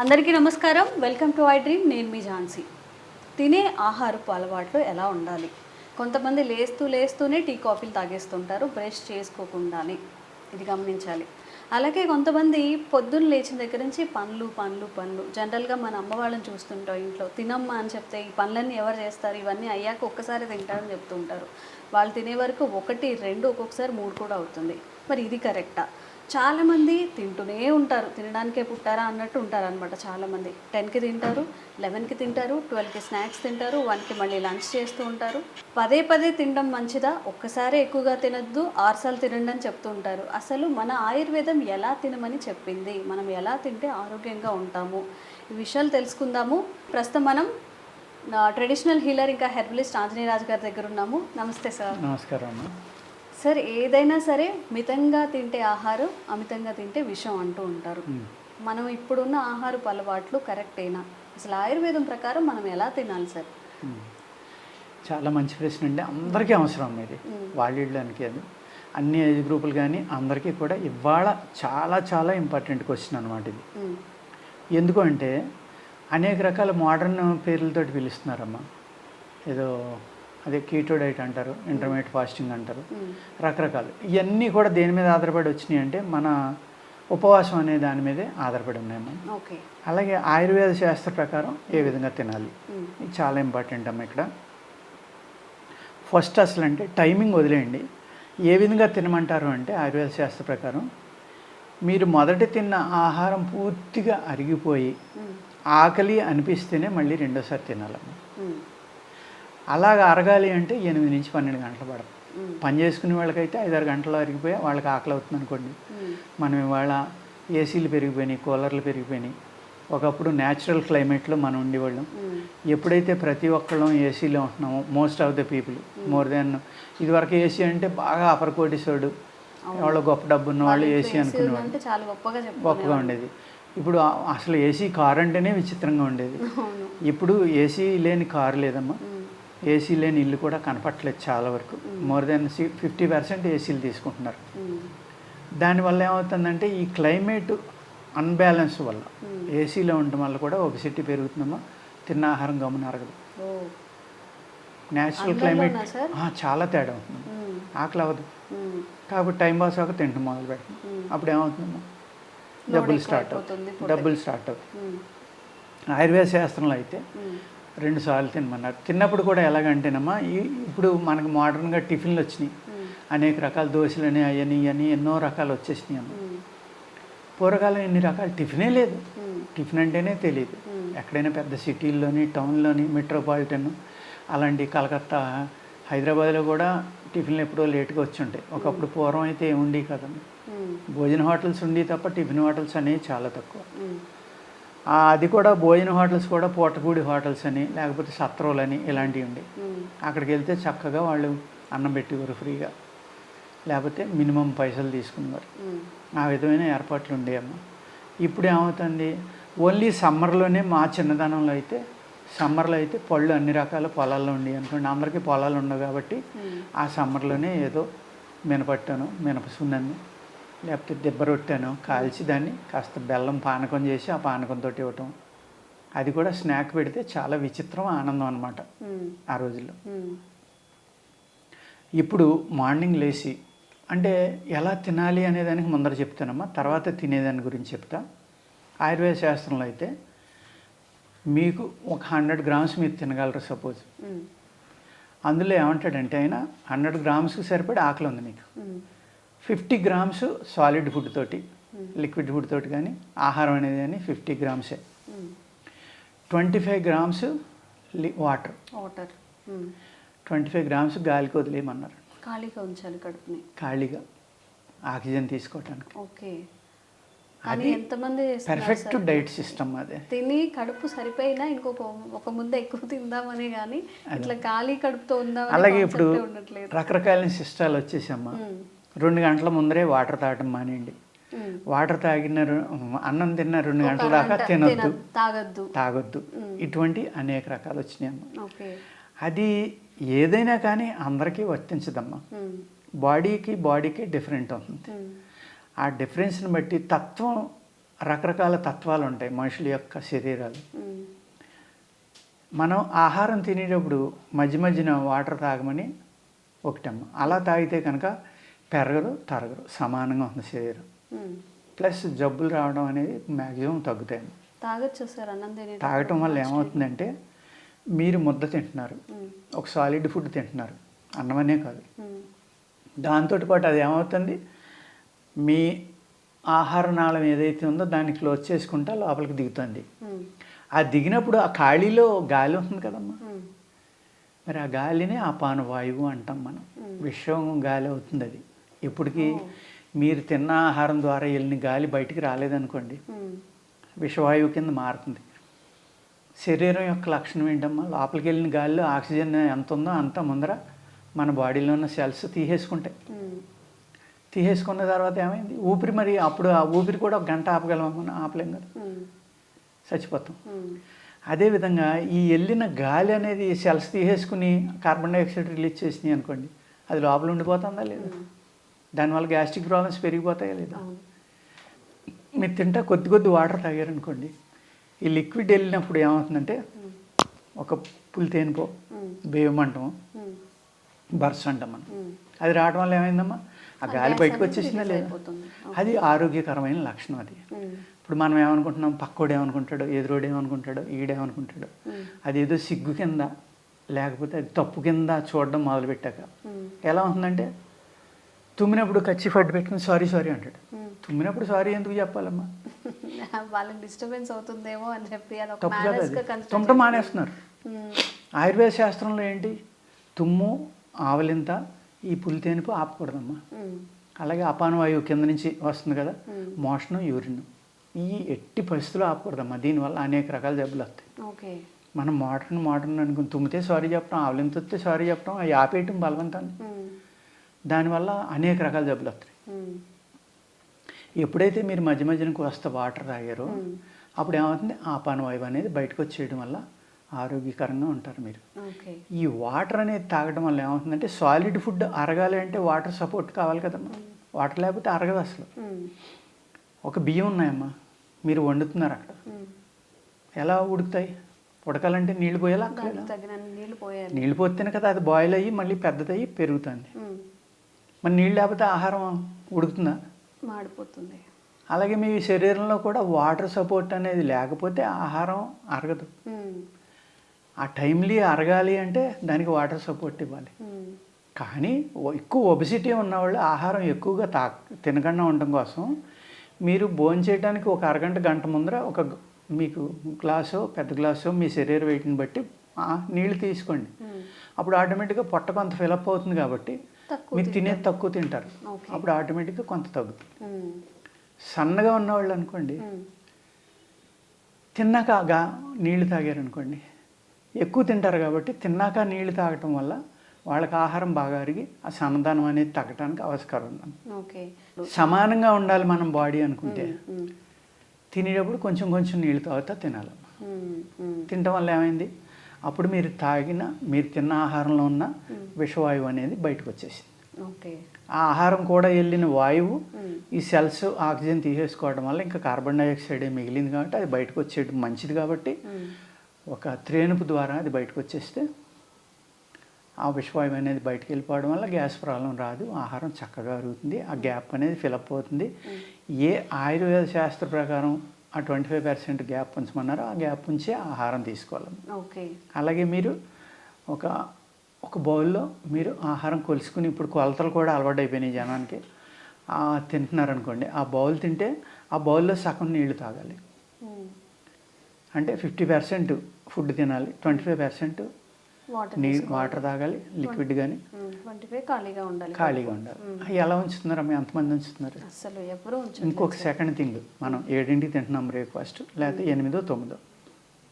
అందరికీ నమస్కారం. Welcome to I dream. నేను మీ ఝాన్సీ. తినే ఆహారపు అలవాట్లు ఎలా ఉండాలి? కొంతమంది లేస్తూ లేస్తూనే టీ కాఫీలు తాగేస్తుంటారు. బ్రష్ చేసుకోకుండానే ఇది గమనించాలి. అలాగే కొంతమంది పొద్దున్న లేచిన దగ్గర నుంచి పండ్లు పండ్లు పండ్లు. జనరల్గా మన అమ్మ వాళ్ళని చూస్తుంటాం ఇంట్లో. తినమ్మా అని చెప్తే ఈ పనులన్నీ ఎవరు చేస్తారు? ఇవన్నీ అయ్యాక ఒక్కసారి తింటారని చెప్తుంటారు వాళ్ళు తినే వరకు ఒకటి రెండు ఒక్కొక్కసారి మూడు కూడా అవుతుంది. మరి ఇది కరెక్టా? చాలామంది తింటూనే ఉంటారు. తినడానికే పుట్టారా అన్నట్టు ఉంటారు అనమాట చాలామంది. టెన్కి తింటారు లెవెన్కి తింటారు ట్వెల్వ్కి స్నాక్స్ తింటారు వన్కి మళ్ళీ లంచ్ చేస్తూ ఉంటారు. పదే పదే తినడం మంచిదా? ఒక్కసారి ఎక్కువగా తినద్దు ఆరుసార్లు తినండి అని చెప్తూ ఉంటారు. అసలు మన ఆయుర్వేదం ఎలా తినమని చెప్పింది? మనం ఎలా తింటే ఆరోగ్యంగా ఉంటాము? ఈ విషయాలు తెలుసుకుందాము. ప్రస్తుతం మనం ట్రెడిషనల్ హీలర్ ఇంకా హెర్బలిస్ట్ ఆంజనేయరాజు గారి దగ్గర ఉన్నాము. నమస్తే సార్. నమస్కారం సార్ ఏదైనా సరే మితంగా తింటే ఆహారం అమితంగా తింటే విషం అంటూ ఉంటారు. మనం ఇప్పుడున్న ఆహారపు అలవాట్లు కరెక్టేనా? అసలు ఆయుర్వేదం ప్రకారం మనం ఎలా తినాలి సార్. చాలా మంచి ప్రశ్న అండి. అందరికీ అవసరం ఇది. వాళ్ళకి అది. అన్ని ఏజ్ గ్రూపులు కానీ అందరికీ కూడా ఇవాళ చాలా చాలా ఇంపార్టెంట్ క్వశ్చన్ అనమాట ఇది. ఎందుకు అంటే అనేక రకాల మోడర్న్ పేర్లతోటి పిలుస్తున్నారమ్మా. ఏదో అదే కీటో డైట్ అంటారు ఇంటర్మీడియట్ ఫాస్టింగ్ అంటారు. రకరకాలు. ఇవన్నీ కూడా దేని మీద ఆధారపడి వచ్చినాయి అంటే మన ఉపవాసం అనే దాని మీదే ఆధారపడి ఉన్నాయమ్మా ఓకే. అలాగే ఆయుర్వేద శాస్త్ర ప్రకారం ఏ విధంగా తినాలి? ఇది చాలా ఇంపార్టెంట్ అమ్మ ఇక్కడ. ఫస్ట్ అసలు అంటే టైమింగ్ వదిలేయండి. ఏ విధంగా తినమంటారు అంటే ఆయుర్వేద శాస్త్ర ప్రకారం మీరు మొదట తిన్న ఆహారం పూర్తిగా అరిగిపోయి ఆకలి అనిపిస్తేనే మళ్ళీ రెండోసారి తినాలమ్మ. అలాగ అరగాలి అంటే ఎనిమిది నుంచి పన్నెండు గంటలు పడదు. పని చేసుకునే వాళ్ళకైతే ఐదారు గంటలు అరిగిపోయి వాళ్ళకి ఆకలి అవుతుంది అనుకోండి. మనం ఇవాళ ఏసీలు పెరిగిపోయినాయి కూలర్లు పెరిగిపోయినాయి. ఒకప్పుడు న్యాచురల్ క్లైమేట్లో మనం ఉండేవాళ్ళం. ఎప్పుడైతే ప్రతి ఒక్కళ్ళం ఏసీలో ఉంటున్నామో most of the people more than ఇదివరకు ఏసీ అంటే బాగా అపర్ కోటిసోడు వాళ్ళ గొప్ప డబ్బు ఉన్న వాళ్ళు ఏసీ అనుకునేవాళ్ళు. గొప్పగా ఉండేది. ఇప్పుడు అసలు ఏసీ కార్ అంటేనే విచిత్రంగా ఉండేది. ఇప్పుడు ఏసీ లేని కారు లేదమ్మా. ఏసీ లేని ఇల్లు కూడా కనపట్లేదు చాలా వరకు. మోర్ దెన్ ఫిఫ్టీ పర్సెంట్ ఏసీలు తీసుకుంటున్నారు. దానివల్ల ఏమవుతుందంటే ఈ క్లైమేట్ అన్బ్యాలెన్స్ వల్ల. ఏసీలో ఉండటం వల్ల కూడా ఒబిసిటీ పెరుగుతుందమ్మా. తిన్న ఆహారం గమన అరగదు. Natural climate? చాలా తేడా ఉంటుంది. ఉమ్, ఆకలి అవ్వదు. కాబట్టి టైం పాస్ అవ్వక తింటాం మొదలు పెట్టడం. అప్పుడు ఏమవుతుందమ్మా? డబ్బులు స్టార్ట్ food డబ్బులు స్టార్ట్ అవుతాయి. ఉమ్, ఆయుర్వేద శాస్త్రంలో అయితే రెండు సార్లు తినమన్నారు. తిన్నప్పుడు కూడా ఎలాగంటేనమ్మా ఈ- ఇప్పుడు మనకి మోడర్న్గా టిఫిన్లు వచ్చినాయి. అనేక రకాల దోశలని అవని ఇవని ఎన్నో రకాలు వచ్చేసినాయి అమ్మ. పూర్వకాలం ఎన్ని రకాల టిఫినే లేదు. టిఫిన్ అంటేనే తెలియదు. ఎక్కడైనా పెద్ద సిటీల్లోని టౌన్లోని మెట్రోపాలిటన్ అలాంటి కలకత్తా హైదరాబాద్లో కూడా టిఫిన్లు ఎప్పుడో లేట్గా వచ్చి ఉంటాయి ఒకప్పుడు పూర్వం అయితే ఏముండి కదండి భోజన హోటల్స్ ఉండి తప్ప టిఫిన్ హోటల్స్ అనేవి చాలా తక్కువ. అది కూడా భోజన హోటల్స్ కూడా పూటకూడి హోటల్స్ అని లేకపోతే సత్రోలని ఇలాంటివి ఉండే. అక్కడికి వెళ్తే చక్కగా వాళ్ళు అన్నం పెట్టేవారు ఫ్రీగా. లేకపోతే మినిమం పైసలు తీసుకునేవారు. ఉమ్, ఆ విధమైన ఏర్పాట్లు ఉండేవమ్మ ఇప్పుడు ఏమవుతుంది? ఓన్లీ సమ్మర్లోనే మా చిన్నదనంలో అయితే సమ్మర్లో అయితే పళ్ళు అన్ని రకాల పొలాల్లో ఉండి అనుకోండి. అందరికీ పొలాలు ఉండవు కాబట్టి ఆ సమ్మర్లోనే ఏదో మినపట్టాను మినప సున్నని లేకపోతే దెబ్బ రొట్టాను కాల్చి దాన్ని కాస్త బెల్లం పానకం చేసి ఆ పానకంతో ఇవ్వటం. అది కూడా స్నాక్ పెడితే చాలా విచిత్రం ఆనందం అనమాట ఆ రోజుల్లో. ఇప్పుడు మార్నింగ్ లేచి అంటే ఎలా తినాలి అనేదానికి ముందర చెప్తానమ్మా తర్వాత తినేదాని గురించి చెప్తా. ఆయుర్వేద శాస్త్రంలో అయితే మీకు ఒక హండ్రెడ్ గ్రామ్స్ మీరు తినగలరు సపోజ్. అందులో ఏమంటాడంటే ఆయన హండ్రెడ్ గ్రామ్స్కి సరిపడి ఆకలి ఉంది నీకు. Um, fifty grams solid food తోటి లిక్విడ్ ఫుడ్ తోటి కానీ ఆహారం అనేది కానీ ఫిఫ్టీ గ్రామ్సే. ట్వంటీ ఫైవ్ గ్రామ్స్ లి water. Water. Twenty five grams గాలికి వదిలేయమన్నారు. ఖాళీగా ఉంచాలి కడుపుని. ఖాళీగా ఆక్సిజన్ తీసుకోవటానికి. ఓకే. కానీ అది ఎంతమంది పర్ఫెక్ట్? డైట్ సిస్టమ్ అదే. తిని కడుపు సరిపోయినా ఇంకొక ఒక ముద్ద ఎక్కువ తిందామని కానీ ఇట్లా ఖాళీ కడుపుతో ఉందామని అలాగే ఇప్పుడు రకరకాల సిస్టాలు వచ్చేసమ్మా. రెండు గంటల ముందరే వాటర్ తాగటం మానేయండి. వాటర్ తాగిన అన్నం తిన్న రెండు గంటల దాకా తినొద్దు. తిన- తాగొద్దు. తాగొద్దు. ఇటువంటి అనేక రకాలు వచ్చినాయమ్మ. అది ఏదైనా కానీ అందరికీ వర్తించదమ్మా. బాడీకి బాడీకి డిఫరెంట్ అవుతుంది. ఉమ్, ఆ డిఫరెన్స్ని బట్టి తత్వం రకరకాల తత్వాలు ఉంటాయి మనుషుల యొక్క శరీరాలు. మనం ఆహారం తినేటప్పుడు మధ్య మధ్యన వాటర్ తాగమని ఒకటమ్మ. అలా తాగితే కనుక పెరగదు తరగదు సమానంగా ఉంది శరీరం. ప్లస్ జబ్బులు రావడం అనేది మ్యాక్సిమం తగ్గుతాయి తాగొచ్చు సార్ అన్నం తాగటం వల్ల ఏమవుతుందంటే మీరు ముద్ద తింటున్నారు. ఒక సాలిడ్ ఫుడ్ తింటున్నారు అన్నమనే కాదు. దాంతో పాటు అది ఏమవుతుంది మీ ఆహార నాళం ఏదైతే ఉందో దాన్ని క్లోజ్ చేసుకుంటా లోపలికి దిగుతుంది. ఆ దిగినప్పుడు ఆ ఖాళీలో గాలి ఉంటుంది కదమ్మా మ్మ్. మరి ఆ గాలినే అపాన వాయువు అంటాం మనం విశ్వం గాలి అవుతుంది అది ఇప్పటికీ మీరు తిన్న ఆహారం ద్వారా వెళ్ళిన గాలి బయటికి రాలేదనుకోండి. విషవాయువు కింద మారుతుంది శరీరం యొక్క లక్షణం ఏంటమ్మా లోపలికి వెళ్ళిన గాలిలో ఆక్సిజన్ ఎంత ఉందో అంత ముందర మన బాడీలో ఉన్న సెల్స్ తీసేసుకుంటాయి. తీసేసుకున్న తర్వాత ఏమైంది ఊపిరి మరి అప్పుడు ఆ ఊపిరి కూడా ఒక గంట ఆపగలం మనం ఆపలేం కదా. చచ్చిపోతాం. అదేవిధంగా ఈ వెళ్ళిన గాలి అనేది సెల్స్ తీసేసుకుని కార్బన్ డైఆక్సైడ్ రిలీజ్ చేసినాయి అనుకోండి అది లోపల ఉండిపోతుందా లేదా దానివల్ల గ్యాస్ట్రిక్ ప్రాబ్లమ్స్ పెరిగిపోతాయా లేదా మీరు తింటా కొద్ది కొద్ది వాటర్ తాగారనుకోండి ఈ లిక్విడ్ వెళ్ళినప్పుడు ఏమవుతుందంటే. ఒక పులి తేనిపో. బియ్యం అంటాము. బర్స్ అంటాం మనం. అది రావడం వల్ల ఏమైందమ్మా ఆ గాలి బయటకు వచ్చేసిందా లేదా. అది ఆరోగ్యకరమైన లక్షణం అది. ఇప్పుడు మనం ఏమనుకుంటున్నాం పక్కోడు ఏమనుకుంటాడు ఎదురోడు ఏమనుకుంటాడు ఈడేమనుకుంటాడు మ్మ్. అదేదో సిగ్గు కింద లేకపోతే అది తప్పు కింద చూడడం మొదలుపెట్టాక. ఎలా ఉంటుందంటే తుమ్మినప్పుడు కచ్చి ఫడ్డు పెట్టుకుని సారీ సారీ అంటాడు మ్మ్. తుమ్మినప్పుడు సారీ ఎందుకు చెప్పాలమ్మా వాళ్ళకి డిస్టర్బెన్స్ అవుతుందేమో అని చెప్పి తుమ్మటం. మానేస్తున్నారు. ఆయుర్వేద శాస్త్రంలో ఏంటి తుమ్ము ఆవలింత ఈ పులితేనుపు ఆపకూడదమ్మా మ్మ్. అలాగే అపానవాయువు కింద నుంచి వస్తుంది కదా. మోషణం యూరిన్ ఈ ఎట్టి పరిస్థితులు ఆపకూడదమ్మా దీనివల్ల అనేక రకాల జబ్బులు వస్తాయి ఓకే మనం మోడర్న్ మోడర్న్ అనుకుని తుమ్మితే సారీ చెప్పడం ఆవలింత వస్తే సారీ చెప్పడం అవి ఆపేయటం బలవంతాన్ని. దానివల్ల అనేక రకాల జబ్బులు వస్తాయి. ఎప్పుడైతే మీరు మధ్య మధ్యన వస్తే వాటర్ తాగారో. అప్పుడు ఏమవుతుంది? ఆపానవాయువు అనేది బయటకు వచ్చేయడం వల్ల ఆరోగ్యకరంగా ఉంటారు మీరు. ఈ వాటర్ అనేది తాగడం వల్ల ఏమవుతుందంటే సాలిడ్ ఫుడ్ అరగాలి అంటే వాటర్ సపోర్ట్ కావాలి కదమ్మా వాటర్ లేకపోతే అరగదు అసలు. ఒక బియ్యం ఉన్నాయమ్మా. మీరు వండుతున్నారు అక్కడ. ఎలా ఉడుకుతాయి? ఉడకాలంటే నీళ్ళు పోయేలా? నీళ్ళు పోతేనే కదా అది బాయిల్ అయ్యి మళ్ళీ పెద్దదయ్యి పెరుగుతుంది. మరి నీళ్ళు లేకపోతే ఆహారం ఉడుకుతుందా మాడిపోతుంది అలాగే మీ శరీరంలో కూడా వాటర్ సపోర్ట్ అనేది లేకపోతే ఆహారం అరగదు. ఆ టైమ్లీ అరగాలి అంటే దానికి వాటర్ సపోర్ట్ ఇవ్వాలి. కానీ ఎక్కువ ఒబిసిటీ ఉన్నవాళ్ళు ఆహారం ఎక్కువగా తా తినకుండా ఉండటం కోసం మీరు భోజనం చేయడానికి ఒక అరగంట గంట ముందర ఒక మీకు గ్లాసు పెద్ద గ్లాసు మీ శరీర వెయిట్ని బట్టి నీళ్ళు తీసుకోండి. అప్పుడు ఆటోమేటిక్గా పొట్ట కొంత ఫిలప్ అవుతుంది కాబట్టి మీరు తినేది తక్కువ తింటారు. అప్పుడు ఆటోమేటిక్గా కొంత తగ్గుతుంది. సన్నగా ఉన్నవాళ్ళు అనుకోండి. తిన్నాక గా నీళ్ళు తాగారనుకోండి ఎక్కువ తింటారు కాబట్టి తిన్నాక నీళ్ళు తాగటం వల్ల వాళ్ళకి ఆహారం బాగా అరిగి ఆ సన్నదానం అనేది తగ్గడానికి అవస్కారం ఉంది సమానంగా ఉండాలి మనం బాడీ అనుకుంటే. తినేటప్పుడు కొంచెం కొంచెం నీళ్ళు తాగుతా తినాలి. తినటం వల్ల ఏమైంది అప్పుడు మీరు తాగిన మీరు తిన్న ఆహారంలో ఉన్న విషవాయువు అనేది బయటకు వచ్చేసింది ఆ ఆహారం కూడా వెళ్ళిన వాయువు. ఈ సెల్స్ ఆక్సిజన్ తీసేసుకోవడం వల్ల ఇంకా కార్బన్ డైఆక్సైడ్ మిగిలింది కాబట్టి అది బయటకు వచ్చేయడం మంచిది కాబట్టి. ఒక త్రేనుపు ద్వారా అది బయటకు వచ్చేస్తే ఆ విషవాయువు అనేది బయటకు వెళ్ళిపోవడం వల్ల గ్యాస్ ప్రాబ్లం రాదు ఆహారం చక్కగా అరుగుతుంది ఆ గ్యాప్ అనేది ఫిలప్ అవుతుంది. ఏ ఆయుర్వేద శాస్త్ర ప్రకారం ఆ ట్వంటీ ఫైవ్ పర్సెంట్ గ్యాప్ ఉంచమన్నారో ఆ గ్యాప్ ఉంచే ఆహారం తీసుకోవాలి. ఓకే. అలాగే మీరు ఒక ఒక బౌల్లో మీరు ఆహారం కొలుసుకుని ఇప్పుడు కొలతలు కూడా అలవాటు అయిపోయినాయి జనానికి తింటున్నారనుకోండి ఆ బౌల్ తింటే ఆ బౌల్లో సగం నీళ్ళు తాగాలి. అంటే ఫిఫ్టీ పర్సెంట్ ఫుడ్ తినాలి ట్వంటీ ఫైవ్ పర్సెంట్ వాటర్ నీ తీసుకోవాలి. వాటర్ తాగాలి లిక్విడ్ కానీ ఖాళీగా ఉండాలి. ఖాళీగా ఉండాలి. ఎలా ఉంచుతున్నారు అమ్మ? ఎంతమంది ఉంచుతున్నారు? అసలు ఎవరు ఇంకొక సెకండ్ థింగ్ మనం ఏడింటికి తింటున్నాం బ్రేక్ఫాస్ట్ లేకపోతే ఎనిమిదో తొమ్మిదో.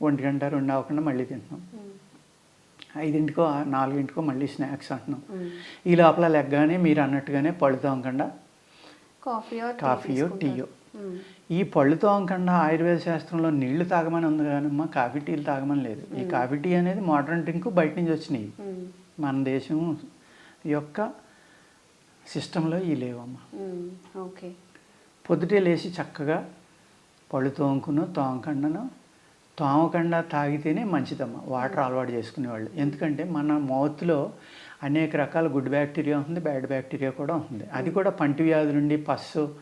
ఒంటి గంట రెండు అవ్వకుండా మళ్ళీ తింటున్నాం. ఐదింటికో నాలుగింటికో మళ్ళీ స్నాక్స్ అంటున్నాం. ఈ లోపల లెగ్గానే మీరు అన్నట్టుగానే పళ్ళు తోమకుండా కాఫీయో కాఫీయో టీయో ఈ పళ్ళు తోమకుండా ఆయుర్వేద శాస్త్రంలో నీళ్ళు తాగమని ఉంది కానమ్మా కాఫీ టీలు తాగమని లేదు. ఈ కాఫీ టీ అనేది మోడర్న్ డ్రింక్ బయట నుంచి వచ్చినాయి. మన దేశం యొక్క సిస్టంలో ఈ లేవమ్మా. ఓకే. పొద్దుటే లేచి చక్కగా పళ్ళు తోముకును తోమకండను తోమకుండా తాగితేనే మంచిదమ్మా. వాటర్ అలవాటు చేసుకునేవాళ్ళు. ఎందుకంటే మన మౌత్లో అనేక రకాల గుడ్ బ్యాక్టీరియా ఉంటుంది బ్యాడ్ బ్యాక్టీరియా కూడా ఉంటుంది. అది కూడా పంటి వ్యాధి నుండి పస్సు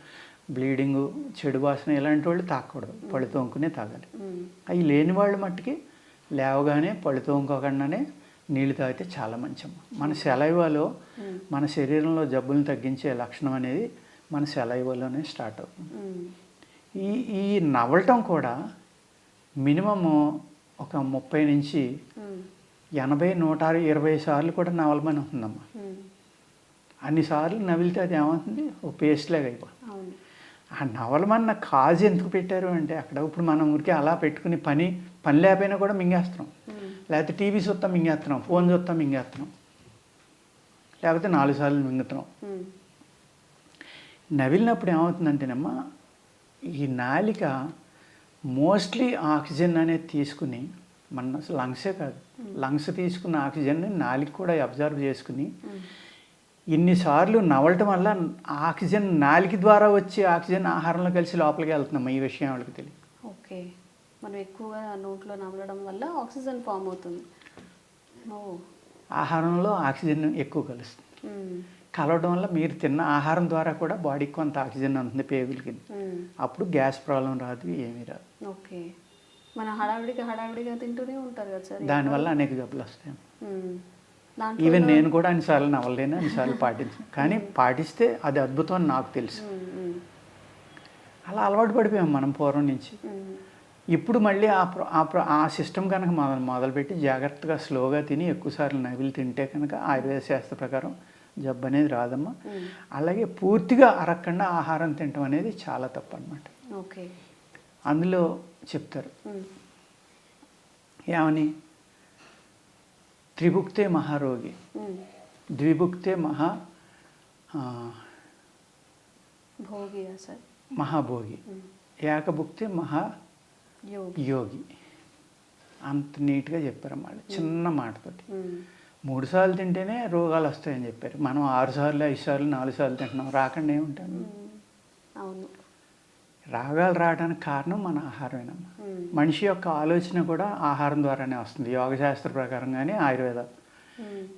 బ్లీడింగు చెడు వాసన ఇలాంటి వాళ్ళు తాగకూడదు పళ్ళు తోముకునే తాగాలి. అవి లేని వాళ్ళు మట్టుకి లేవగానే పళ్ళు తోముకోకుండానే నీళ్ళు తాగితే చాలా మంచమ్మ. మన సెలైవాలో మన శరీరంలో జబ్బులను తగ్గించే లక్షణం అనేది మన సెలైవాలోనే స్టార్ట్ అవుతుంది. ఈ ఈ నవలటం కూడా మినిమము ఒక ముప్పై నుంచి. ఎనభై నూట ఇరవై సార్లు కూడా నవలమని ఉంటుందమ్మా మ్మ్. అన్నిసార్లు నవిలితే అది ఏమవుతుంది ఓ పేస్ట్ లాగా అయిపోతుంది ఆ నవలమన్న కాజు ఎందుకు పెట్టారు అంటే అక్కడ ఇప్పుడు మనం ఊరికే అలా పెట్టుకుని పని పని లేకపోయినా కూడా మింగేస్తున్నాం. లేకపోతే టీవీ చూస్తాం మింగేస్తున్నాం ఫోన్ చూస్తాం మింగేస్తున్నాం లేకపోతే నాలుగు సార్లు మింగుతున్నాం. నవిలినప్పుడు ఏమవుతుందంటేనమ్మా ఈ నాలిక మోస్ట్లీ ఆక్సిజన్ అనేది తీసుకుని మన లంగ్సే కాదు లంగ్స్ తీసుకున్న ఆక్సిజన్ని నాలిక కూడా అబ్జర్వ్ చేసుకుని. ఇన్నిసార్లు నవలటం వల్ల ఆక్సిజన్ నాలిక ద్వారా వచ్చే ఆక్సిజన్ ఆహారంలో కలిసి లోపలికి వెళ్తున్నాం ఈ విషయం వాళ్ళకి తెలియదు ఓకే మనం ఎక్కువగా నోట్లో నమలడం వల్ల ఆక్సిజన్ ఫామ్ అవుతుంది ఆహారంలో ఆక్సిజన్ ఎక్కువ కలుస్తుంది. కలవడం వల్ల మీరు తిన్న ఆహారం ద్వారా కూడా బాడీకి కొంత ఆక్సిజన్ అందుతుంది పేగులకి. అప్పుడు గ్యాస్ ప్రాబ్లం రాదు ఏమీ రాదు. ఓకే. మన హడావిడిగా హడావిడిగా తింటూనే ఉంటారు కదా సార్ దానివల్ల అనేక జబ్బులు వస్తాయి. ఈవెన్ నేను కూడా అన్నిసార్లు నవలేను అన్నిసార్లు పాటించాను. కానీ పాటిస్తే అది అద్భుతం అని నాకు తెలుసు. అలా అలవాటు పడిపోయాం మనం పూర్వం నుంచి. ఇప్పుడు మళ్ళీ ఆ ప్ర- ఆ ప్ర- ఆ సిస్టమ్ కనుక మొదలు మొదలుపెట్టి జాగ్రత్తగా స్లోగా తిని ఎక్కువసార్లు నవిలి తింటే కనుక ఆయుర్వేద శాస్త్ర ప్రకారం జబ్బు అనేది రాదమ్మా. మ్మ్. అలాగే పూర్తిగా అరగకుండా ఆహారం తినటం అనేది చాలా తప్పు అనమాట ఓకే. అందులో చెప్తారు. ఏమని? త్రిభుక్తే మహారోగి. ద్విభుక్తే మహా సార్. మహాభోగి. ఏకభుక్తే మహా యోగి. అంత నీట్గా చెప్పారన్నమాట చిన్న మాటతోటి. మూడు సార్లు తింటేనే రోగాలు వస్తాయని చెప్పారు. మనం ఆరు సార్లు ఐదు సార్లు నాలుగు సార్లు తింటున్నాం. రాకుండా ఏముంటాను. అవును. రాగాలు రావడానికి కారణం మన ఆహారమేనమ్మా. మ్మ్. మనిషి యొక్క ఆలోచన కూడా ఆహారం ద్వారానే వస్తుంది. యోగశాస్త్ర ప్రకారం కానీ ఆయుర్వేద.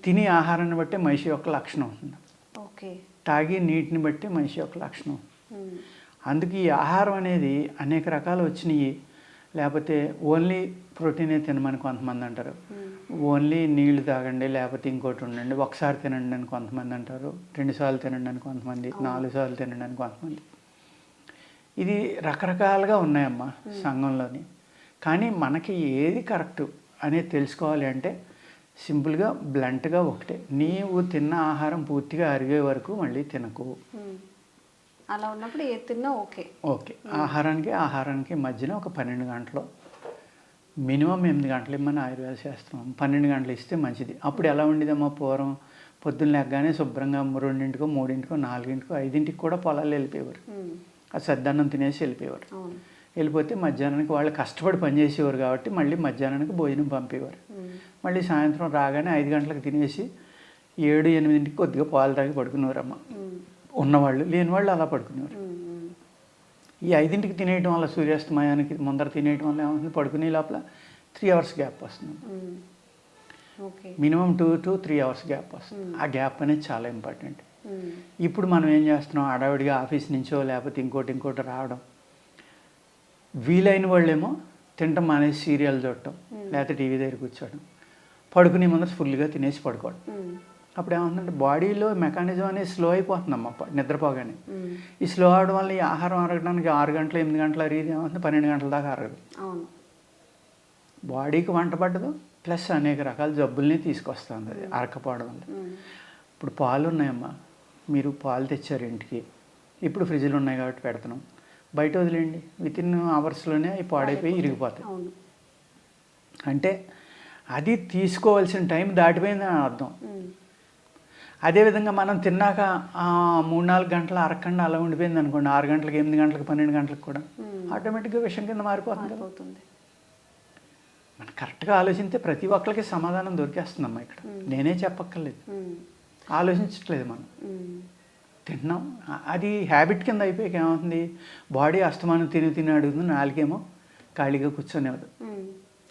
తినే ఆహారాన్ని బట్టి మనిషి యొక్క లక్షణం ఉంటుంది ఓకే. తాగి నీటిని బట్టి మనిషి యొక్క లక్షణం. అందుకే ఈ ఆహారం అనేది అనేక రకాలు వచ్చినాయి. లేకపోతే ఓన్లీ ప్రోటీనే తినమని కొంతమంది అంటారు. ఓన్లీ నీళ్ళు తాగండి లేకపోతే ఇంకోటి ఉండండి. ఒకసారి తినండి అని కొంతమంది అంటారు రెండుసార్లు తినండి అని కొంతమంది నాలుగు సార్లు తినండి అని కొంతమంది. ఇది రకరకాలుగా ఉన్నాయమ్మా సంఘంలోని. కానీ మనకి ఏది కరెక్ట్ అనేది తెలుసుకోవాలి అంటే సింపుల్గా బ్లంట్గా ఒకటే. నీవు తిన్న ఆహారం పూర్తిగా అరిగే వరకు మళ్ళీ తినకు. అలా ఉన్నప్పుడు ఏది తిన్నా ఓకే. ఓకే. ఆహారానికి ఆహారానికి మధ్యన ఒక పన్నెండు గంటలు మినిమం ఎనిమిది గంటలు ఇమ్మని ఆయుర్వేద శాస్త్రం. పన్నెండు గంటలు ఇస్తే మంచిది. అప్పుడు ఎలా ఉండేదమ్మా పూర్వం? పొద్దున్న లెగ్గానే శుభ్రంగా రెండింటికో మూడింటికో నాలుగింటికో ఐదింటికి కూడా పొలాలు వెళ్ళిపోయేవారు. ఆ సద్దన్నం తినేసి వెళ్ళిపోయేవారు. వెళ్ళిపోతే మధ్యాహ్నానికి వాళ్ళు కష్టపడి పనిచేసేవారు కాబట్టి మళ్ళీ మధ్యాహ్నానికి భోజనం పంపేవారు. మళ్ళీ సాయంత్రం రాగానే ఐదు గంటలకు తినేసి ఏడు ఎనిమిదింటికి కొద్దిగా పాలు తాగి పడుకునేవారమ్మ. మ్మ్. ఉన్నవాళ్ళు లేని వాళ్ళు అలా పడుకునేవారు. ఈ ఐదింటికి తినేయటం వల్ల సూర్యాస్తమయానికి ముందర తినేయటం వల్ల ఏమవుతుంది? పడుకునే లోపల త్రీ అవర్స్ గ్యాప్ వస్తుంది. Minimum two to three hours gap వస్తుంది. ఆ గ్యాప్ అనేది చాలా ఇంపార్టెంట్. ఇప్పుడు మనం ఏం చేస్తున్నాం? హడావిడిగా ఆఫీస్ నుంచో లేకపోతే ఇంకోటి ఇంకోటి రావడం. వీలైన వాళ్ళేమో తింటాం మానేసి సీరియల్ చూడటం లేకపోతే టీవీ దగ్గర కూర్చోవడం. పడుకునే ముందర ఫుల్గా తినేసి పడుకోవడం. అప్పుడు ఏమవుతుందంటే బాడీలో మెకానిజం అనేది స్లో అయిపోతుందమ్మా నిద్రపోగానే. ఈ స్లో అవడం వల్ల ఈ ఆహారం అరగడానికి ఆరు గంటలు ఎనిమిది గంటలు అరిగేది ఏమవుతుంది? పన్నెండు గంటల దాకా అరగదు బాడీకి వంట పట్టదు. ప్లస్ అనేక రకాల జబ్బుల్ని తీసుకొస్తుంది అది అరకపోవడం వల్ల. ఇప్పుడు పాలు ఉన్నాయమ్మా. మీరు పాలు తెచ్చారు ఇంటికి. ఇప్పుడు ఫ్రిడ్జ్లు ఉన్నాయి కాబట్టి పెడుతున్నాం. బయట వదిలేయండి. విత్ ఇన్ అవర్స్లోనే అవి పాడైపోయి ఇరిగిపోతాయి. అంటే అది తీసుకోవాల్సిన టైం దాటిపోయిందని అర్థం. అదేవిధంగా మనం తిన్నాక ఆ, మూడు నాలుగు గంటలు అరగకుండా అలా ఉండిపోయింది అనుకోండి. ఆరు గంటలకు ఎనిమిది గంటలకు పన్నెండు గంటలకు కూడా. ఆటోమేటిక్గా విషయం కింద మారిపోతుంది. మారిపోతుంది. మనం కరెక్ట్గా ఆలోచిస్తే ప్రతి ఒక్కరికి సమాధానం దొరికేస్తుందమ్మా ఇక్కడ. నేనే చెప్పక్కర్లేదు. ఆలోచించట్లేదు మనం. అ- అది హ్యాబిట్ కింద అయిపోయాక ఏమవుతుంది? బాడీ అస్తమానం తిని తిని అడుగుతుంది. నాలుగేమో ఖాళీగా కూర్చొనేవాడు మ్మ్.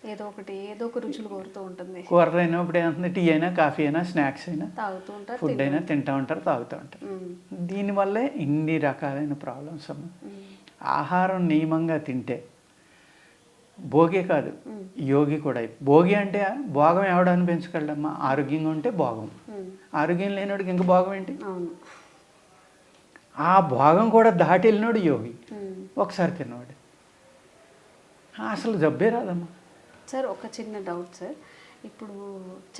ఏదో ఒకటి ఏదో ఒక రుచులు కోరుతూ ఉంటుంది. కూరలు అయినప్పుడు ఏమవుతుంది టీ అయినా కాఫీ అయినా స్నాక్స్ అయినా తాగుతూ ఉంటారు ఫుడ్ అయినా తింటూ ఉంటారు తాగుతూ ఉంటారు. దీనివల్లే ఇన్ని రకాలైన ప్రాబ్లమ్స్ అమ్మ. మ్మ్. ఆహారం నియమంగా తింటే భోగే కాదు. యోగి కూడా భోగి అంటే భోగం ఎవడని పెంచగలడమ్మా ఆరోగ్యంగా ఉంటే భోగం. ఆరోగ్యం లేనివాడికి ఇంక భోగం ఏంటి? ఆ భోగం కూడా దాటి వెళ్ళినోడు యోగి. ఒకసారి తిన్నవాడు. అసలు జబ్బే రాదమ్మా. సార్ ఒక చిన్న డౌట్ సార్. ఇప్పుడు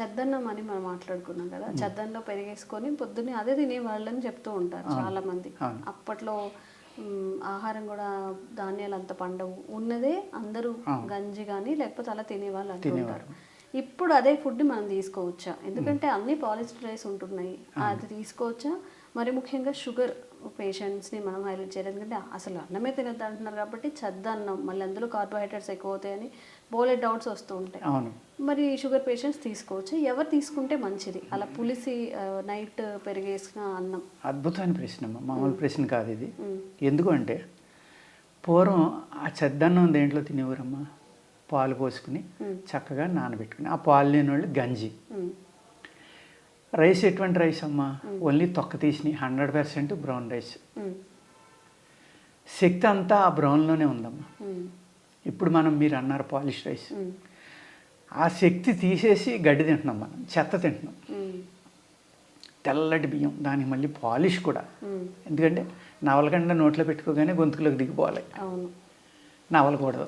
చెద్దన్నం అని మనం మాట్లాడుకున్నాం కదా చెద్దన్నంలో పెరిగేసుకొని పొద్దున్నే అదే తినేవాళ్ళని చెప్తూ ఉంటారు చాలా మంది అవును. అప్పట్లో ఆహారం కూడా ధాన్యాలు అంత పండవు. ఉన్నదే అందరూ. గంజి కానీ లేకపోతే అలా తినేవాళ్ళు. అంటుంటారు. ఇప్పుడు అదే ఫుడ్ మనం తీసుకోవచ్చా? ఎందుకంటే అన్ని పాలిస్టర్ రైస్ ఉంటున్నాయి. అది తీసుకోవచ్చా? మరి ముఖ్యంగా షుగర్ పేషెంట్స్ని మనం హైలైట్ చేయాలి. ఎందుకంటే అసలు అన్నమే తినద్దు అంటున్నారు కాబట్టి చెద్ద అన్నం మళ్ళీ అందులో కార్బోహైడ్రేట్స్ ఎక్కువ అవుతాయని బోలే డౌట్స్ వస్తూ ఉంటాయి. అవును. మరి షుగర్ పేషెంట్స్ తీసుకోవచ్చు. ఎవరు తీసుకుంటే మంచిది? అలా పులిసి నైట్ పెరిగేసిన అన్నం. అద్భుతమైన ప్రశ్న మామూలు ప్రశ్న కాదు ఇది. ఎందుకంటే పూర్వం ఆ చెద్దన్నం దేంట్లో తినేవారమ్మా? పాలు పోసుకుని చక్కగా నానబెట్టుకుని. ఆ పాలు లేని వాళ్ళు గంజి రైస్ ఎటువంటి రైస్ అమ్మా? ఓన్లీ తొక్క తీసిన హండ్రెడ్ పర్సెంట్ బ్రౌన్ రైస్. శక్తి అంతా ఆ బ్రౌన్లోనే ఉందమ్మా. ఇప్పుడు మనం మీరు అన్నారు పాలిష్ రైస్. ఆ శక్తి తీసేసి గడ్డి తింటున్నాం మనం చెత్త తింటున్నాం. తెల్లటి బియ్యం దానికి మళ్ళీ పాలిష్ కూడా. ఎందుకంటే నవలకండ నోట్లో పెట్టుకోగానే గొంతుకులోకి దిగిపోవాలి. నవలకూడదు.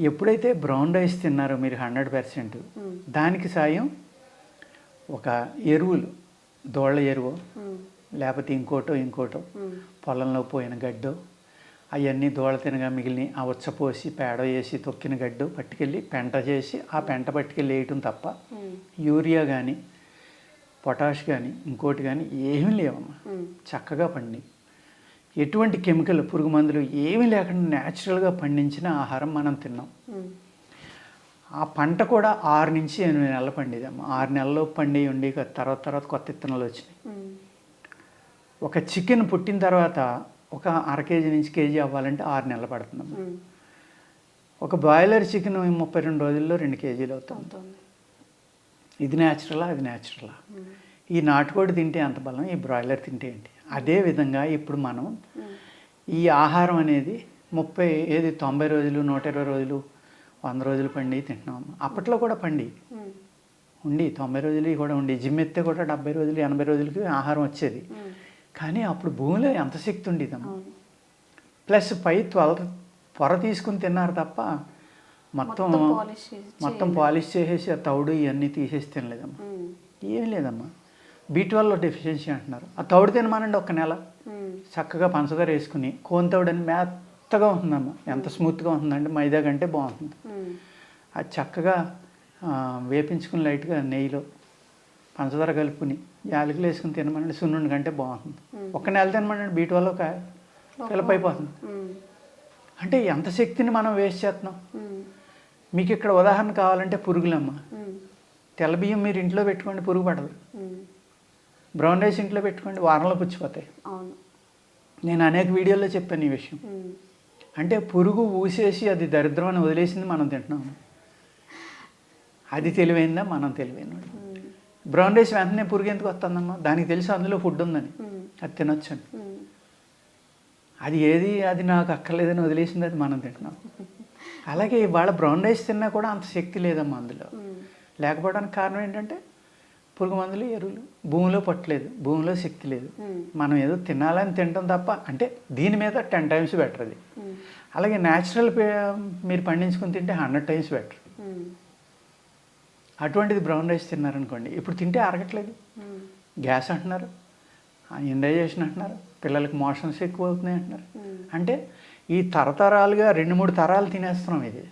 ఎప్పుడైతే బ్రౌన్ రైస్ తిన్నారో మీరు హండ్రెడ్ పర్సెంట్ దానికి సాయం ఒక ఎరువులు దోళ్ళ ఎరువు లేకపోతే ఇంకోటో ఇంకోటో పొలంలో పోయిన గడ్డు అవన్నీ దోళ తినగా మిగిలిన ఆ ఉచ్చపోసి పేడ వేసి తొక్కిన గడ్డు పట్టుకెళ్ళి పెంట చేసి ఆ పెంట పట్టుకెళ్ళి వేయటం తప్ప యూరియా కానీ పొటాష్ కానీ ఇంకోటి కానీ ఏమీ లేవమ్మా. చక్కగా పండి. ఎటువంటి కెమికల్ పురుగు మందులు ఏమీ లేకుండా న్యాచురల్గా పండించిన ఆహారం మనం తిన్నాం. ఆ పంట కూడా ఆరు నుంచి ఎనిమిది నెలలు పండేదమ్మా. ఆరు నెలల్లో పండి ఉండి తర్వాత తర్వాత కొత్త విత్తనాలు వచ్చినాయి. ఒక చికెన్ పుట్టిన తర్వాత ఒక అర కేజీ నుంచి కేజీ అవ్వాలంటే ఆరు నెలలు పడుతుందమ్మా మ్, ఒక బాయిలర్ చికెన్ ముప్పై రెండు రోజుల్లో రెండు కేజీలు అవుతుంది. ఇది న్యాచురలా అది న్యాచురలా. ఈ నాటుకోడి తింటే అంత బలం ఈ బ్రాయిలర్ తింటే ఏంటి? అదే విధంగా ఇప్పుడు మనం ఈ ఆహారం అనేది ముప్పై ఏది తొంభై రోజులు నూట ఇరవై రోజులు వంద రోజులు పండి తింటున్నాం అప్పట్లో కూడా పండి. ఉండి తొంభై రోజులు కూడా ఉండి జిమ్ ఎత్తే కూడా డెబ్బై రోజులు ఎనభై రోజులకి ఆహారం వచ్చేది. కానీ అప్పుడు భూమిలో ఎంత శక్తి ఉండేదమ్మా. ప్లస్ పై త్వర పొర తీసుకుని తిన్నారు తప్ప మొత్తం మొత్తం పాలిష్ చేసేసి ఆ తౌడు ఇవన్నీ తీసేసి తినలేదమ్మా. ఏం లేదమ్మా. బీ ట్వెల్వ్లో డెఫిషియన్సీ అంటున్నారు. ఆ తౌడు తినమానండి ఒక నెల. చక్కగా పంచదార వేసుకుని కోన్ తౌడు అని మెత్తగా ఉంటుందమ్మా ఎంత స్మూత్గా ఉంటుందంటే మైదా కంటే బాగుంటుంది. అది చక్కగా వేపించుకుని లైట్గా నెయ్యిలో పంచదార కలుపుకుని యాలకులు వేసుకుని తినమనండి. సున్నుండి కంటే బాగుంటుంది. మ్. ఒక నెల తినమనండి. బీట్ వల్ల ఒక ఫిలప్ అయిపోతుంది. అంటే ఎంత శక్తిని మనం వేస్ట్ చేస్తున్నాం? మీకు ఇక్కడ ఉదాహరణ కావాలంటే పురుగులమ్మ. తెల్ల బియ్యం మీరు ఇంట్లో పెట్టుకోండి పురుగు పడదు. బ్రౌన్ రైస్ ఇంట్లో పెట్టుకోండి వారంలో పుచ్చిపోతాయి. నేను అనేక వీడియోల్లో చెప్పాను ఈ విషయం. అంటే పురుగు ఊసేసి అది దరిద్రం అని వదిలేసింది మనం తింటున్నాము. అది తెలివైందా? మనం తెలివైన బ్రౌన్ రైస్ వెంటనే పురుగు ఎందుకు వస్తుందమ్మా? దానికి తెలుసు అందులో ఫుడ్ ఉందని. అది తినొచ్చండి. అది ఏది? అది నాకు అక్కర్లేదని వదిలేసింది అది మనం తింటున్నాం. అలాగే ఇవాళ బ్రౌన్ రైస్ తిన్నా కూడా అంత శక్తి లేదమ్మా అందులో. లేకపోవడానికి కారణం ఏంటంటే పురుగు మందులు ఎరువులు. భూమిలో పట్టలేదు. భూమిలో శక్తి లేదు. మనం ఏదో తినాలని తినటం తప్ప అంటే దీని మీద టెన్ టైమ్స్ బెటర్ అది. అలాగే న్యాచురల్ మీరు పండించుకుని తింటే హండ్రెడ్ టైమ్స్ బెటర్. అటువంటిది బ్రౌన్ రైస్ తిన్నారనుకోండి ఇప్పుడు తింటే అరగట్లేదు. గ్యాస్ అంటున్నారు ఇండైజేషన్ అంటున్నారు పిల్లలకి మోషన్స్ ఎక్కువ అవుతున్నాయి అంటున్నారు అంటే ఈ తరతరాలుగా రెండు మూడు తరాలు తినేస్తున్నాం ఇది.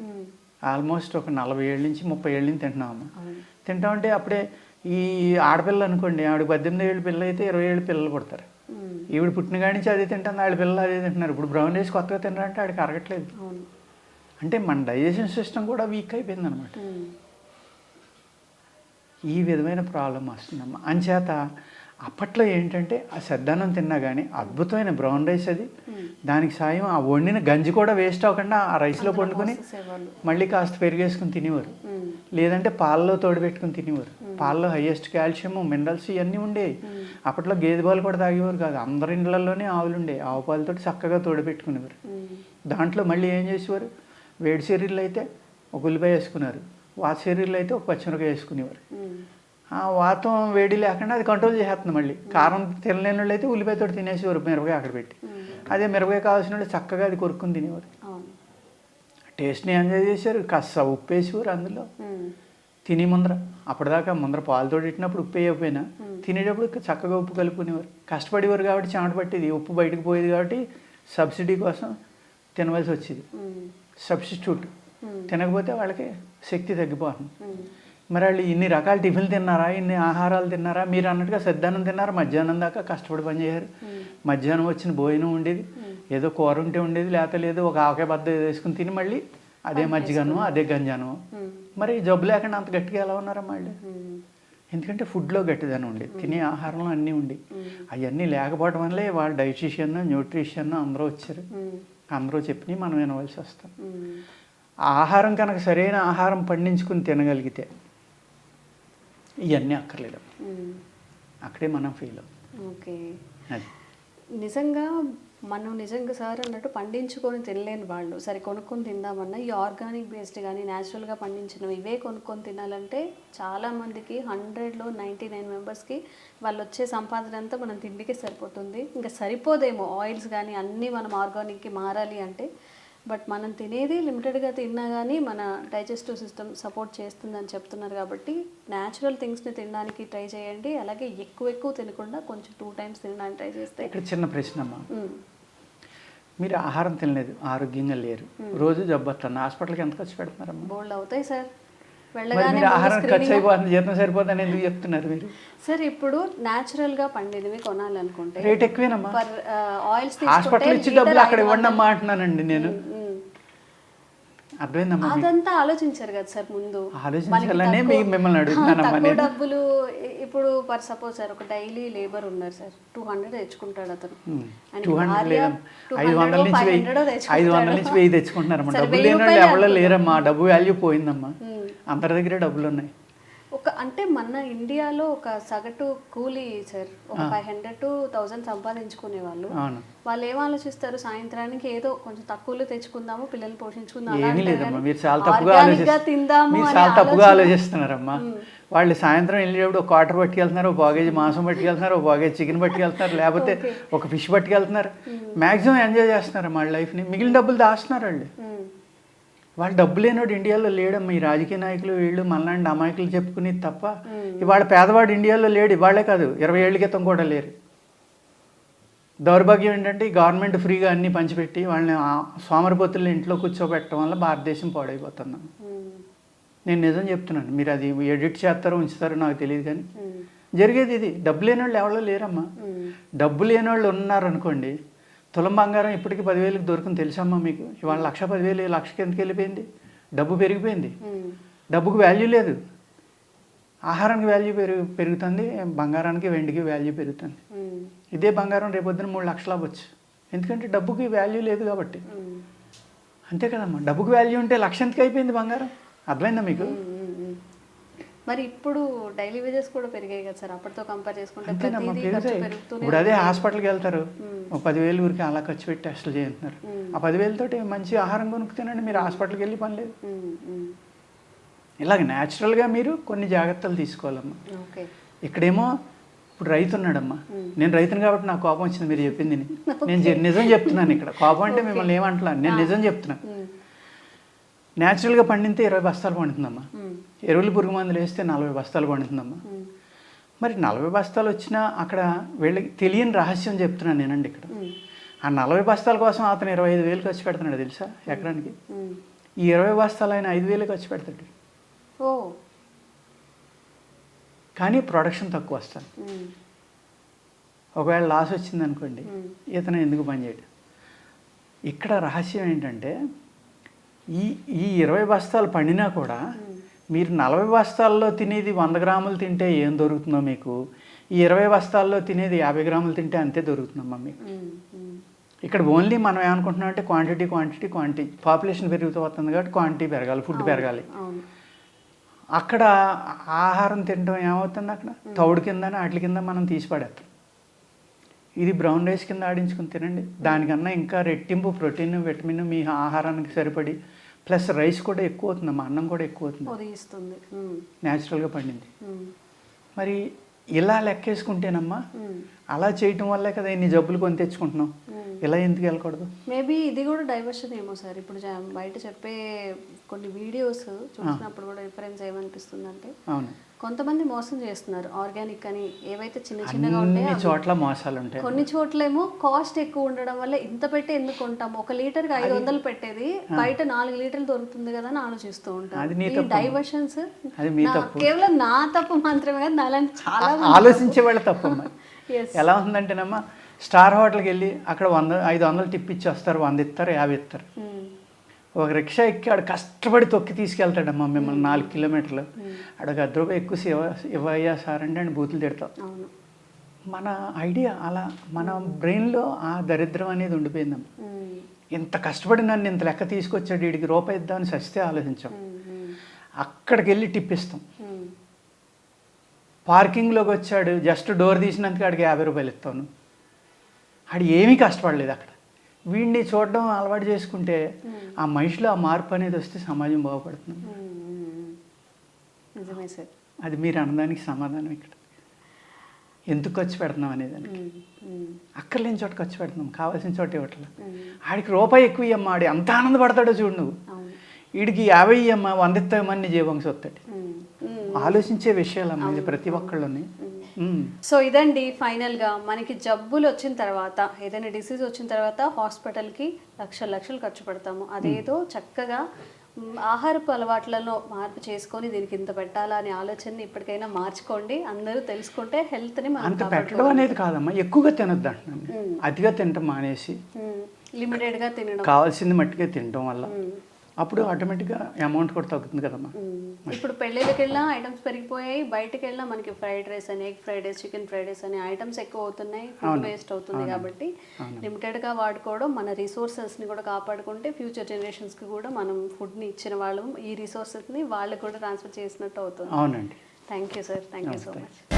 ఆల్మోస్ట్ ఒక నలభై ఏళ్ళ నుంచి ముప్పై ఏళ్ళ నుంచి తింటున్నాము తింటామంటే అప్పుడే ఈ ఆడపిల్ల అనుకోండి ఆవిడ పద్దెనిమిది ఏళ్ళు పిల్ల అయితే ఇరవై ఏళ్ళు పిల్లలు పుడతారు. ఈవిడ పుట్టిన కాడి నుంచి అదే తింటాను ఆవిడ పిల్లలు అదే తింటున్నారు. ఇప్పుడు బ్రౌన్ రైస్ కొత్తగా తిన్నారంటే ఆడికి అరగట్లేదు. అంటే మన డైజెషన్ సిస్టమ్ కూడా వీక్ అయిపోయింది అనమాట ఈ విధమైన ప్రాబ్లం వస్తుందమ్మా. అంచేత అప్పట్లో ఏంటంటే ఆ సద్దన్నం తిన్నా కానీ అద్భుతమైన బ్రౌన్ రైస్ అది. దానికి సాయం ఆ వండిన గంజి కూడా వేస్ట్ అవ్వకుండా ఆ రైస్లో వండుకొని చేసేవాళ్ళు మళ్ళీ కాస్త పెరిగేసుకుని తినేవారు. లేదంటే పాలలో తోడుపెట్టుకుని తినేవారు. పాలలో హైయెస్ట్ కాల్షియం మినరల్స్ ఇవన్నీ ఉండేవి అప్పట్లో గేదె పాలు కూడా తాగేవారు కాదు. అందరి ఇండ్లలోనే ఆవులు ఉండేవి ఆవు పాలతో చక్కగా తోడుపెట్టుకునేవారు మ్మ్. దాంట్లో మళ్ళీ ఏం చేసేవారు? వేడి శరీరాలు అయితే ఒక ఉల్లిపాయ వేసుకున్నారు. వాత శరీరాలు అయితే ఒక పచ్చిమిరకాయ వేసుకునేవారు. వాతం వేడి లేకుండా అది కంట్రోల్ చేసేస్తుంది మళ్ళీ. కారం తినలేని వాళ్ళు అయితే ఉల్లిపాయతో తినేసేవారు మిరపకాయ అక్కడ పెట్టి. అదే మిరపకాయ కావాల్సిన వాళ్ళు చక్కగా అది కొరుక్కుని తినేవారు. టేస్ట్ని ఎంజాయ్ చేశారు కాస్త ఉప్పు వేసేవారు అందులో. తిని ముందర. అప్పటిదాకా ముందర పాలతో ఇట్టినప్పుడు ఉప్పు వేయకపోయినా తినేటప్పుడు చక్కగా ఉప్పు కలుపుకునేవారు. కష్టపడేవారు కాబట్టి చెమట పట్టేది. ఉప్పు బయటకు పోయేది కాబట్టి సబ్సిడీ కోసం తినవలసి వచ్చేది. సబ్స్టిట్యూట్. తినకపోతే వాళ్ళకి శక్తి తగ్గిపోతుంది. మ్మ్. మరి వాళ్ళు ఇన్ని రకాల టిఫిన్లు తిన్నారా? ఇన్ని ఆహారాలు తిన్నారా? మీరు అన్నట్టుగా సద్దానం తిన్నారా. మధ్యాహ్నం దాకా కష్టపడి పనిచేయారు మధ్యాహ్నం వచ్చిన భోజనం ఉండేది. ఏదో కూర ఉంటే ఉండేది లేకపోతే లేదు ఒక ఆవకాయ బద్ద వేసుకుని తిని మళ్ళీ అదే మజ్జిగను అదే గంజాను. మరి జబ్బు లేకుండా అంత గట్టిగా ఎలా ఉన్నారా మళ్ళీ. ఎందుకంటే ఫుడ్లో గట్టిదనం ఉండేది. తినే ఆహారంలో అన్నీ ఉండి అవన్నీ లేకపోవడం వల్లే వాళ్ళ డైటీషియన్ న్యూట్రిషన్ అందరూ వచ్చారు. అందరూ చెప్పినవి మనం వినవలసి వస్తాం ఆహారం కనుక సరైన ఆహారం పండించుకుని తినగలిగితే ఇవన్నీ అక్కర్లేదు. అక్కడే మనం ఫీల్ ఓకే. అది. నిజంగా మనం నిజంగా సార్ అన్నట్టు పండించుకొని తినలేని వాళ్ళు సరే కొనుక్కొని తిందామన్నా ఈ ఆర్గానిక్ బేస్డ్ కానీ న్యాచురల్గా పండించినవి ఇవే కొనుక్కొని తినాలంటే చాలామందికి హండ్రెడ్లో నైంటీ నైన్ మెంబర్స్కి వాళ్ళు వచ్చే సంపాదన అంతా మనం తిండికే సరిపోతుంది. ఇంకా సరిపోదేమో ఆయిల్స్ కానీ అన్నీ మనం ఆర్గానిక్కి మారాలి అంటే బట్ మనం తినేది లిమిటెడ్గా తిన్నా కానీ మన డైజెస్టివ్ సిస్టమ్ సపోర్ట్ చేస్తుందని చెప్తున్నారు కాబట్టి న్యాచురల్ థింగ్స్ని తినడానికి ట్రై చేయండి. అలాగే ఎక్కువ ఎక్కువ తినకుండా కొంచెం టూ టైమ్స్ తినడానికి ట్రై చేస్తే ఇక్కడ చిన్న ప్రశ్న అమ్మా మ్మ్. మీరు ఆహారం తినలేదు ఆరోగ్యంగా లేరు. రోజు జబ్బు వస్తుంది. హాస్పిటల్కి ఎంత ఖర్చు పెడుతున్నారమ్మా? బోల్డ్ అవుతాయి సార్. మరి ఆహారం ఖర్చు అయిపోతుంది జీతం సరిపోతుంది ఎందుకు చెప్తున్నారు మీరు? సార్ ఇప్పుడు న్యాచురల్గా పండినవి కొనాలనుకుంటే రేట్ ఎక్కువేనమ్మా. ఆయిల్స్ హాస్పిటల్ ఇచ్చి డబ్బులు అక్కడ ఇవ్వండి అమ్మా అంటున్నానండి నేను. అర్థమైందమ్మా? అదంతా ఆలోచించారు కదా సార్ ముందు. ఆలోచించాలనే మిమ్మల్ని అడుగుతున్నానమ్మా డబ్బులు ఇప్పుడు పర్ సపోజ్ సార్ ఒక డైలీ లేబర్ ఉన్నారు సార్ టూ హండ్రెడ్ తెచ్చుకుంటాడు అతను. టూ హండ్రెడ్ భార్య లేదమ్మా 200 ఐదు వందల నుంచి 500 వెయ్యి తెచ్చుకుంటాడు. ఐదు వందల నుంచి వెయ్యి తెచ్చుకుంటున్నారమ్మా. సరే, డబ్బులు వెయ్యి లేని వాళ్ళు రూపాయలే ఎవరో. లేరమ్మా. డబ్బు వాల్యూ పోయిందమ్మా. మ్మ్. అందరి దగ్గర డబ్బులు ఉన్నాయి ఒక అంటే మన ఇండియాలో ఒక సగటు కూలీ సార్ ఒక ఫైవ్ హండ్రెడ్ టు థౌజండ్ సంపాదించుకునే వాళ్ళు. వాళ్ళు ఏం ఆలోచిస్తారు? సాయంత్రానికి ఏదో కొంచెం తక్కువలో తెచ్చుకుందాము పిల్లల్ని పోషించుకుందాం అలా ఏమీ అంటారు లేదమ్మా కానీ మీరు చాలా తప్పుగా ఆలోచిస్తారు చాలా తప్పుగా ఆలోచిస్తున్నారమ్మా. వాళ్ళు సాయంత్రం వెళ్ళేటప్పుడు ఒక క్వార్టర్ పట్టుకెళ్తున్నారు ఒక బాగేజ్ మాంసం పట్టుకెళ్తున్నారు ఒక బాగేజ్ చికెన్ పట్టుకెళ్తున్నారు లేకపోతే ఒక ఫిష్ పట్టుకెళ్తున్నారు. మాక్సిమం ఎంజాయ్ చేస్తున్నారు వాళ్ళ లైఫ్ని మిగిలిన డబ్బులు దాస్తున్నారు వాళ్ళు. వాళ్ళు డబ్బు లేనోడు ఇండియాలో లేడమ్మా ఈ రాజకీయ నాయకులు వీళ్ళు మనలాంటి అమాయకులు చెప్పుకునేది తప్ప ఇవాళ పేదవాడు ఇండియాలో లేడు ఇవాళే కాదు ఇరవై ఏళ్ళ క్రితం కూడా లేరు దౌర్భాగ్యం ఏంటంటే ఈ గవర్నమెంట్ ఫ్రీగా అన్నీ పంచిపెట్టి వాళ్ళని సోమరిపోతుల్ని ఇంట్లో కూర్చోబెట్టడం వల్ల భారతదేశం పాడైపోతుంది. నేను నిజం చెప్తున్నాను మీరు అది ఎడిట్ చేస్తారో ఉంచుతారో నాకు తెలియదు కానీ. జరిగేది ఇది డబ్బు లేని వాళ్ళు ఎవరో లేరమ్మా మ్మ్. డబ్బు లేని వాళ్ళు ఉన్నారనుకోండి తులం బంగారం ఇప్పటికి పదివేలకు దొరుకుని తెలుసమ్మా మీకు? ఇవాళ లక్ష పదివేలు లక్షకి ఎందుకు వెళ్ళిపోయింది? డబ్బు పెరిగిపోయింది. డబ్బుకు వాల్యూ లేదు. ఆహారానికి వాల్యూ పెరుగు పెరుగుతుంది బంగారానికి వెండికి వాల్యూ పెరుగుతుంది. ఇదే బంగారం రేపొద్దున మూడు లక్షలు అవ్వచ్చు. ఎందుకంటే డబ్బుకి వాల్యూ లేదు కాబట్టి. అంతే కదమ్మా డబ్బుకి వాల్యూ ఉంటే లక్ష ఎందుకు అయిపోయింది బంగారం? అర్థమైందా మీకు. మరి ఇప్పుడు డైలీ వేజెస్ కూడా పెరిగాయి కదా సార్. అప్పటితో కంపేర్ చేసుకుంటే ఇప్పుడు అదే. హాస్పిటల్కి వెళ్తారు. పదివేలు ఊరికి అలా ఖర్చు పెట్టి టెస్టులు చేస్తున్నారు. ఆ పదివేలతోటి మంచి ఆహారం కొనుక్కుతానండి మీరు హాస్పిటల్కి వెళ్ళి పని లేదు. ఇలాగ న్యాచురల్గా మీరు కొన్ని జాగ్రత్తలు తీసుకోవాలమ్మా. ఇక్కడేమో ఇప్పుడు రైతు ఉన్నాడమ్మా. మ్మ్. నేను రైతుని కాబట్టి నాకు కోపం వచ్చింది మీరు చెప్పింది నేను నిజం చెప్తున్నాను ఇక్కడ. కోపం అంటే మిమ్మల్ని ఏమంటున్నాను నేను నిజం చెప్తున్నాను. న్యాచురల్గా పండితే ఇరవై బస్తాలు పండుతుందమ్మా మ్మ్. ఎరువులు పురుగు మందులు వేస్తే నలభై బస్తాలు పండుతుందమ్మా మ్మ్. మరి నలభై బస్తాలు వచ్చినా అక్కడ వీళ్ళకి తెలియని రహస్యం చెప్తున్నాను నేనండి ఇక్కడ. ఆ నలభై బస్తాల కోసం అతను ఇరవై ఐదు వేలు ఖర్చు పెడుతున్నాడు తెలుసా ఎకరానికి. ఈ ఇరవై బస్తాలు ఆయన ఐదు వేలు ఖర్చు పెడతాడు ఓ కానీ ప్రొడక్షన్ తక్కువ వస్తుంది మ్మ్. ఒకవేళ లాస్ వచ్చింది అనుకోండి మ్మ్. ఇతను ఎందుకు పనిచేయడు ఇక్కడ రహస్యం ఏంటంటే ఈ ఈ ఇరవై బస్తాలు పండినా కూడా మీరు నలభై బస్తాల్లో తినేది వంద గ్రాములు తింటే ఏం దొరుకుతుందో మీకు? ఈ ఇరవై బస్తాల్లో తినేది యాభై గ్రాములు తింటే అంతే దొరుకుతుందమ్మా మీకు. ఇక్కడ ఓన్లీ మనం ఏమనుకుంటున్నాం అంటే క్వాంటిటీ క్వాంటిటీ క్వాంటిటీ పాపులేషన్ పెరుగుతూ వస్తుంది కాబట్టి క్వాంటిటీ పెరగాలి ఫుడ్ పెరగాలి. అక్కడ ఆహారం తినడం ఏమవుతుంది అక్కడ? తౌడు కింద వాటి కింద మనం తీసి పడేస్తాం. ఇది బ్రౌన్ రైస్ కింద ఆడించుకుని తినండి. దానికన్నా ఇంకా రెట్టింపు ప్రోటీన్ విటమిన్ మీ ఆహారానికి సరిపడి ప్లస్ రైస్ కూడా ఎక్కువ అవుతుందమ్మా అన్నం కూడా ఎక్కువ అవుతుంది. న్యాచురల్గా పండింది. మరి ఇలా లెక్కేసుకుంటేనమ్మా మ్మ్. అలా చేయటం వల్లే కదా ఇన్ని జబ్బులు కొని తెచ్చుకుంటున్నాం. ఇలా ఎందుకు వెళ్ళకూడదు మేబీ ఇది కూడా డైవర్షన్ ఏమో సార్ ఇప్పుడు బయట చెప్పే కొన్ని వీడియోస్ చూసినప్పుడు కూడా డిఫరెన్స్ ఏమనిపిస్తుంది అంటే అవును కొంతమంది మోసం చేస్తున్నారు ఆర్గానిక్ అని ఏవైతే చిన్న చిన్నగా ఉంటాయో. చోట్ల మోసాలు ఉంటాయి కొన్ని చోట్లేమో కాస్ట్ ఎక్కువ ఉండడం వల్ల ఇంత పెట్టి ఎందుకు కొంటాం ఒక లీటర్కి ఐదు వందలు పెట్టేది బయట నాలుగు లీటర్లు దొరుకుతుంది కదా అని ఆలోచిస్తూ ఉంటాం తప్పు. డైవర్షన్స్ తప్పు కేవలం నా తప్పు మాత్రమే కాదు నాలాంటి చాలా ఆలోచించే వాళ్ళ Yes. ఎలా ఉందంటేనమ్మా స్టార్ హోటల్కి వెళ్ళి అక్కడ వంద ఐదు వందలు టిప్ ఇచ్చి వస్తారు వంద ఇస్తారు యాభై ఇస్తారు. ఒక రిక్షా ఎక్కి ఆడు కష్టపడి తొక్కి తీసుకెళ్తాడమ్మా మిమ్మల్ని నాలుగు కిలోమీటర్లు. ఆడొక అర్ధ రూపాయి ఎక్కువ ఇవ్వ ఇవ్వయ్యా సార్ అంటే ఆయన బూతులు తిడతాం. మన ఐడియా అలా మన బ్రెయిన్లో ఆ దరిద్రం అనేది ఉండిపోయిందమ్మా. మ్మ్. ఇంత కష్టపడి నన్ను ఇంత లెక్క తీసుకొచ్చాడు వీడికి రూపాయి ఇద్దామని సస్తే ఆలోచించాం. అక్కడికి వెళ్ళి టిప్ ఇస్తాం మ్మ్. పార్కింగ్లోకి వచ్చాడు జస్ట్ డోర్ తీసినందుకు ఆడికి యాభై రూపాయలు ఇస్తాను. ఆడు ఏమీ కష్టపడలేదు అక్కడ. వీడిని చూడడం అలవాటు చేసుకుంటే ఆ మనిషిలో ఆ మార్పు అనేది వస్తే సమాజం బాగుపడుతుంది. నిజమే సార్. అది మీరు అనడానికి సమాధానం ఇక్కడ. ఎందుకు ఖర్చు పెడుతున్నాం అనేదానికి. అక్కర్లేని చోట ఖర్చు పెడుతున్నాం కావాల్సిన చోట ఇవ్వట్లేదు. ఆడికి రూపాయి ఎక్కువ ఇయ్యమ్మా ఆడి ఎంత ఆనందపడతాడో చూడు నువ్వు. వీడికి యాభై ఇయ్యమ్మా వంద ఇస్తామని జీవంశ వస్తాడు. ఆలోచించే విషయాలమ్మా ఇది ప్రతి ఒక్కళ్ళని. సో ఇదండి ఫైనల్గా మనకి జబ్బులు వచ్చిన తర్వాత ఏదైనా డిసీజ్ వచ్చిన తర్వాత హాస్పిటల్కి లక్షల లక్షలు ఖర్చు పెడతాము. అదేదో చక్కగా మ్, ఆహారపు అలవాట్లలో మార్పు చేసుకొని దీనికి ఇంత పెట్టాలా అనే ఆలోచనని ఇప్పటికైనా మార్చుకోండి. అందరూ తెలుసుకుంటే హెల్త్ని మనం అంత పెట్టడం అనేది కాదమ్మా ఎక్కువగా తినొద్దు అంటున్నాను ఉమ్. అతిగా తినటం మానేసి లిమిటెడ్గా తినడం. కావాల్సింది మట్టుకే తినటం వల్ల. అప్పుడు ఆటోమేటిక్గా అమౌంట్ కూడా తగ్గుతుంది కదమ్మా. మ్మ్. ఇప్పుడు పెళ్ళిళ్ళకి వెళ్ళినా ఐటమ్స్ పెరిగిపోయాయి. బయటకు వెళ్ళినా మనకి ఫ్రైడ్ రైస్ అని egg fried rice chicken fried rice అని ఐటమ్స్ ఎక్కువ అవుతున్నాయి. ఫుడ్ వేస్ట్ అవుతుంది కాబట్టి లిమిటెడ్గా వాడుకోవడం మన రిసోర్సెస్ని కూడా కాపాడుకుంటే ఫ్యూచర్ జనరేషన్స్కి కూడా మనం ఫుడ్ని ఇచ్చిన వాళ్ళం. ఈ రిసోర్సెస్ని వాళ్ళకి కూడా ట్రాన్స్ఫర్ చేసినట్టు అవుతుంది. అవునండి. Thank you sir thank you so much